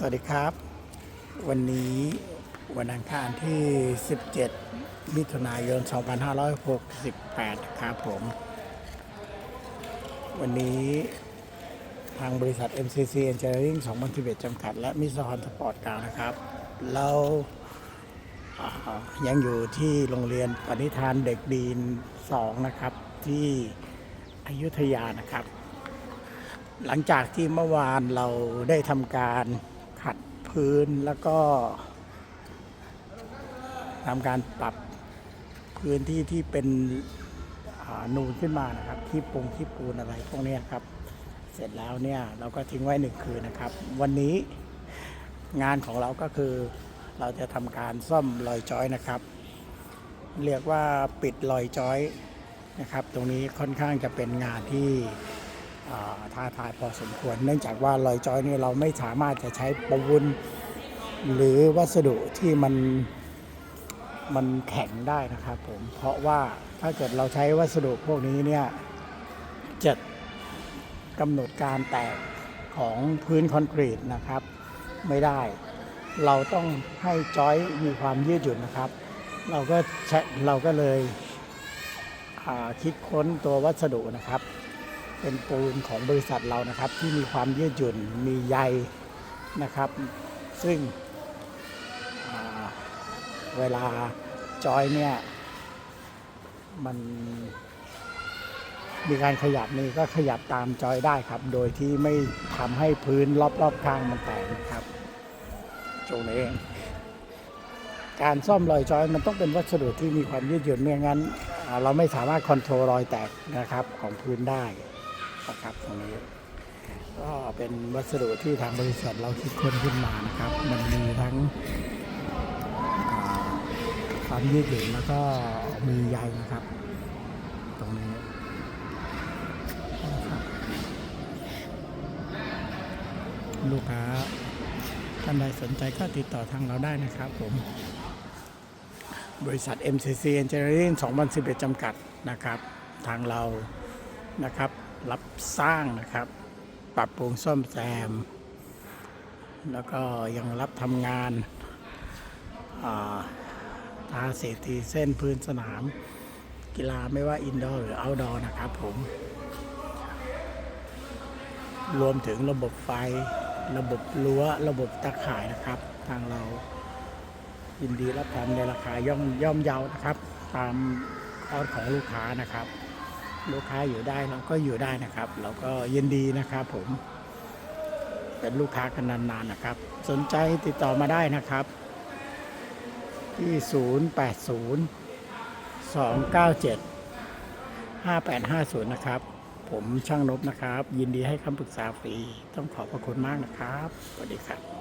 สวัสดีครับ วันนี้วันอังคารที่ 17 มิถุนายน 2568นะครับผม วันนี้ทางบริษัท MCC Engineering 2011 จำกัด และมิสฮอนสปอร์ตกลางนะครับ เราอ่ายังอยู่ที่โรงเรียนปณิธานเด็กดีน 2 นะครับ ที่อยุธยานะครับหลังจากที่เมื่อวานเราได้ทำการ พื้นแล้วก็ทำการปรับพื้นที่ที่เป็นนูนขึ้นมานะครับที่ปรุงที่ปูนอะไรพวกนี้ครับ เสร็จแล้วเนี่ยเราก็ทิ้งไว้หนึ่งคืนนะครับ วันนี้งานของเราก็คือเราจะทำการซ่อมรอยจอยนะครับ เรียกว่าปิดรอยจอยนะครับ ตรงนี้ค่อนข้างจะเป็นงานที่ ท้าทายพอสมควร เนื่องจากว่ารอยจอยนี่เราไม่สามารถจะใช้ปูนหรือวัสดุที่มันมันแข็งได้นะครับผม เพราะว่าถ้าเกิดเราใช้วัสดุพวกนี้เนี่ยจะกำหนดการแตกของพื้นคอนกรีตนะครับ ไม่ได้ เราต้องให้จอยมีความยืดหยุ่นนะครับ เราก็ใช้เราก็เลยคิดค้นตัววัสดุนะครับ เป็นปูนของบริษัทเรานะครับ ที่มีความยืดหยุ่นมีใยนะครับ ซึ่งเวลาจอยเนี่ยมันมีการขยับนี่ก็ขยับตามจอยได้ครับ โดยที่ไม่ทำให้พื้นรอบๆข้างมันแตกนะครับตรงนี้เองการซ่อมรอยจอยมันต้องเป็นวัสดุที่มีความยืดหยุ่นไม่งั้น เราไม่สามารถคอนโทรลรอยแตกนะครับของพื้นได้ นะครับตรงนี้ ก็เป็นวัสดุที่ทางบริษัทเราคิดค้นขึ้นมานะครับ มันมีทั้งความยืดหยุ่นแล้วก็มีใยนะครับ ตรงนี้ลูกค้าท่านใดสนใจก็ติดต่อทางเราได้นะครับผม บริษัท MCC Engineering 2011 จำกัดนะครับ ทางเรานะครับ รับสร้างนะครับ ปรับปรุงซ่อมแซม แล้วก็ยังรับทำงานอาทาสีตีเส้นพื้นสนาม กีฬาไม่ว่าอินดอร์หรือเอาดอร์นะครับผม รวมถึงระบบไฟ ระบบรั้ว ระบบตะข่ายนะครับ ทางเรายินดีรับทำในราคาย่อมย่อมเยานะครับ ตามคอร์สของลูกค้านะครับ ลูกค้าอยู่ได้เราก็อยู่ได้นะครับ เราก็ยินดีนะครับผม เป็นลูกค้ากันนานๆนะครับ สนใจติดต่อมาได้นะครับ ที่ 080 297 5850 นะครับ ผมช่างนบนะครับ ยินดีให้คำปรึกษาฟรี ต้องขอบพระคุณมากนะครับ สวัสดีครับ